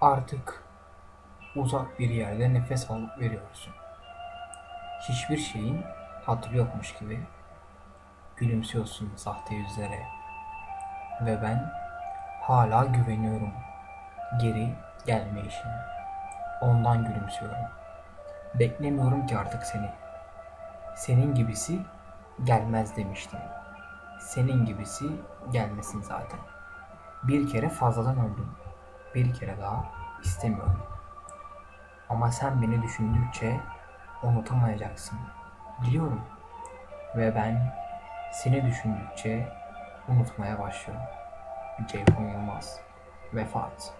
Artık uzak bir yerde nefes alıp veriyorsun. Hiçbir şeyin hatırı yokmuş gibi gülümsüyorsun sahte yüzlere. Ve ben hala güveniyorum geri gelme işine. Ondan gülümsüyorum. Beklemiyorum ki artık seni. Senin gibisi gelmez demiştim. Senin gibisi gelmesin zaten. Bir kere fazladan öldüm. Bir kere daha istemiyorum. Ama sen beni düşündükçe unutamayacaksın. Biliyorum. Ve ben seni düşündükçe unutmaya başlıyorum. Ceyhun Yılmaz. Vefat.